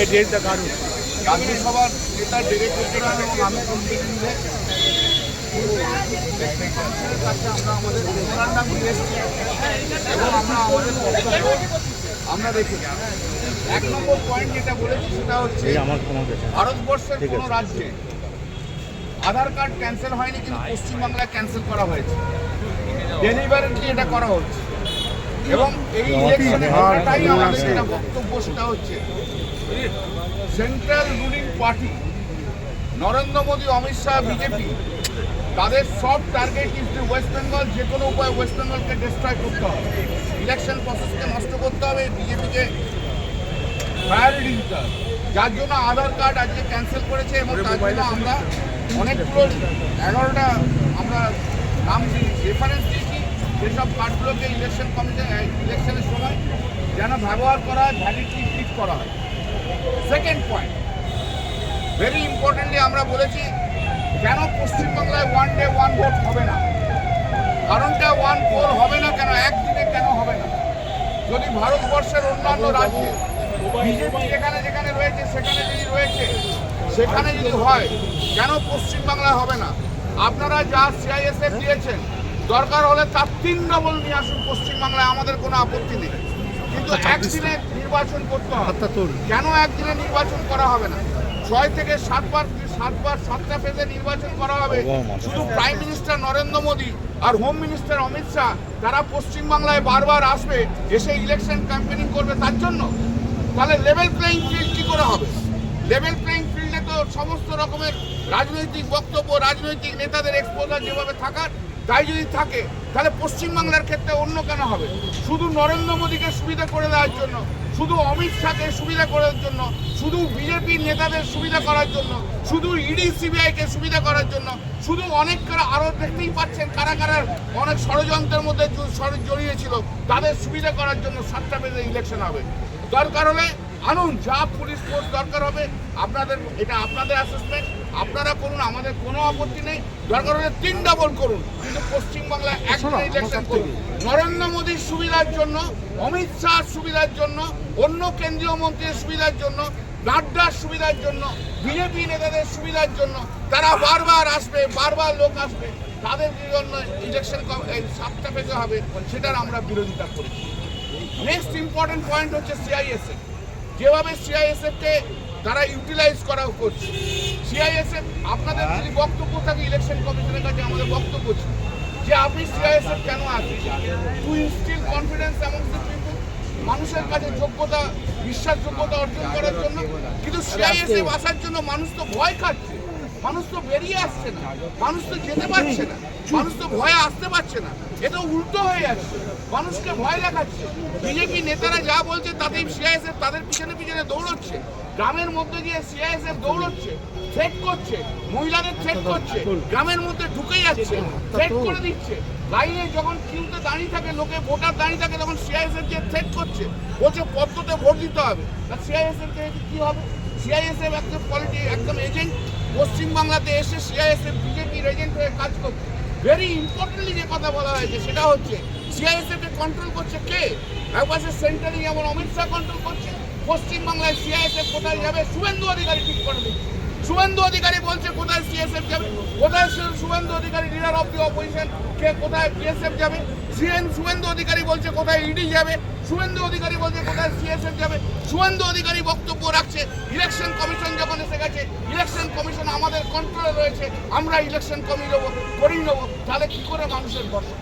এই ডেটটা কারণ রাজ্যসভার নেতা ডেরেক ওচেরান এবং আমি আমরা আমাদের মেমোরান্ডাম নিয়ে এসেছি এবং আমরা আমাদের এক নম্বর পয়েন্ট যেটা বলেছি সেটা হচ্ছে ভারতবর্ষের কোনো রাজ্যে আধার কার্ড ক্যান্সেল হয়নি কিন্তু পশ্চিমবাংলায় ক্যান্সেল করা হয়েছে। ডেলিভারেন্টলি এটা করা হচ্ছে। এবং এই ইলেকশনে একটাই আমাদের যেটা বক্তব্য সেটা হচ্ছে central ruling party Narendra Modi Amit Shah BJP তাদের সব target is the West Bengal যে কোনো উপায় ওয়েস্ট বেঙ্গলকে ডিস্ট্রয় করতে হবে। ইলেকশন প্রসেসকে নষ্ট করতে হবে বিজেপিকে প্রায়োরিটি দিতে হবে। যার জন্য আধার কার্ড আজকে ক্যান্সেল করেছে এবং তার জন্য আমরা অনেকগুলো এগারোটা আমরা নাম রেফারেন্স দিয়েছি যেসব কার্ডগুলোকে ইলেকশন কমিশন ইলেকশনের সময় যেন ব্যবহার করা হয় ভ্যালিডলি ফিট করা হয়। সেকেন্ড পয়েন্ট ভেরি ইম্পর্টেন্টলি আমরা বলেছি কেন পশ্চিমবাংলায় ওয়ান ডে ওয়ান ভোট হবে না। কারণটা ওয়ান পোল হবে না কেন, একদিনে কেন হবে না? যদি ভারতবর্ষের অন্যান্য রাজ্যে বিজেপি যেখানে যেখানে রয়েছে, সেখানে যদি রয়েছে, সেখানে যদি হয়, কেন পশ্চিমবাংলায় হবে না? আপনারা যা সিআইএসএফ দিয়েছেন দরকার হলে তার তিন ডবল নিয়ে আসুন পশ্চিমবাংলায় আমাদের কোনো আপত্তি নেই। কিন্তু একদিনে নির্বাচন করতে হবে। কেন একদিনে নির্বাচন করা হবে না? ছয় থেকে সাতবার সাতবার সাতটা ফেজে নির্বাচন করা হবে। শুধু প্রাইম মিনিস্টার নরেন্দ্র মোদী আর হোম মিনিস্টার অমিত শাহ তারা পশ্চিমবাংলায় বারবার আসবে এসে ইলেকশন ক্যাম্পেনিং করবে তার জন্য? তাহলে লেভেল প্লেইং ফিল্ড কি করে হবে? লেভেল প্লেইং ফিল্ডে তো সমস্ত রকমের রাজনৈতিক বক্তব্য রাজনৈতিক নেতাদের এক্সপোজার যেভাবে থাকার তাই যদি থাকে, তাহলে পশ্চিমবাংলার ক্ষেত্রে অন্য কেন হবে? শুধু নরেন্দ্র মোদীকে সুবিধা করে দেওয়ার জন্য, শুধু অমিত শাহকে সুবিধা করার জন্য, শুধু বিজেপির নেতাদের সুবিধা করার জন্য, শুধু ইডি, সিবিআইকে সুবিধা করার জন্য, শুধু অনেক কারা আরও দেখতেই পাচ্ছেন কারা কারা অনেক ষড়যন্ত্রের মধ্যে জড়িয়েছিল তাদের সুবিধা করার জন্য সাতটা পেজে ইলেকশন হবে। দরকার হলে আনুন যা পুলিশ ফোর্স দরকার হবে আপনাদের এটা আপনাদের অ্যাসেসমেন্ট আপনারা করুন আমাদের কোনো আপত্তি নেই। দরকার হলে তিন ডাবল করুন। কিন্তু পশ্চিমবাংলায় একটা ইলেকশন করুন। নরেন্দ্র মোদীর সুবিধার জন্য অমিত শাহর সুবিধার জন্য অন্য কেন্দ্রীয় মন্ত্রীর সুবিধার জন্য নাড্ডার সুবিধার জন্য বিজেপি নেতাদের সুবিধার জন্য তারা বারবার আসবে বারবার লোক আসবে। তাদের জন্য ইলেকশন সাতটা পেতে হবে সেটার আমরা বিরোধিতা করেছি। নেক্সট ইম্পর্টেন্ট পয়েন্ট হচ্ছে সিআইএসএফ যেভাবে সিআইএসএফকে তারা ইউটিলাইজ করা করছে। সিআইএসএফ আপনাদের যদি বক্তব্য থাকে ইলেকশন কমিশনের কাছে, আমাদের বক্তব্য ছিল যে আপনি সিআইএসএফ কেন আসছেন টু ইনস্টিল কনফিডেন্স এমন মানুষের কাছে যোগ্যতা, বিশ্বাসযোগ্যতা অর্জন করার জন্য। কিন্তু সিআইএসএফ আসার জন্য মানুষ তো ভয় খাচ্ছে। মানুষ তো বেরিয়ে আসছে না। মানুষ তো যেতে পারছে না। মানুষ তো ভয়ে আসতে পারছে না। এটা উল্টো হয়ে যাচ্ছে। মানুষকে ভয় দেখাচ্ছে। বিজেপি নেতারা যা বলছে, তাতেই সিআইএসএফ তাদের পিছনে পিছনে দৌড়চ্ছে। গ্রামের মধ্যে গিয়ে সিআইএসএফ দৌড়চ্ছে থ্রেট করছে, মহিলাদের থ্রেট করছে, গ্রামের মধ্যে ঢুকে যাচ্ছে থ্রেট করে দিচ্ছে। লাইনে যখন কিউতে দাঁড়িয়ে থাকে, লোকে ভোটার দাঁড়িয়ে থাকে, তখন সিআইএসএফ যে থ্রেট করছে। বলছে পদ্মতে ভোট দিতে হবে। তা সিআইএসএফ থেকে কি হবে? সিআইএসএফ একজন পলিটি একদম এজেন্ট পশ্চিমবাংলাতে এসে সিআইএসএফ বিজেপির এজেন্ট হয়ে কাজ করছে। ভেরি ইম্পর্টেন্টলি যে কথা বলা হয়েছে সেটা হচ্ছে সিআইএসএফকে কন্ট্রোল করছে কে? একপাশে সেন্ট্রালি যেমন অমিত শাহ কন্ট্রোল করছে, পশ্চিমবাংলায় সিআইএসএফ কোথায় যাবে? শুভেন্দু অধিকারী ঠিক করে দিচ্ছে। শুভেন্দু অধিকারী বলছে, কোথায় সিএসএফ যাবে? কোথায় Suvendu Adhikari leader of the opposition কে কোথায় বিএসএফ যাবে? সিএন শুভেন্দু অধিকারী বলছে, কোথায় ইডি যাবে? শুভেন্দু অধিকারী বলছে, কোথায় সিএসএফ যাবে? শুভেন্দু অধিকারী বক্তব্য রাখছে ইলেকশন কমিশন যখন এসে গেছে ইলেকশন কমিশন আমাদের কন্ট্রোলে রয়েছে, আমরা ইলেকশন কমিয়ে নেব করিয়ে নেব। তাহলে কী করে মানুষের ভরসা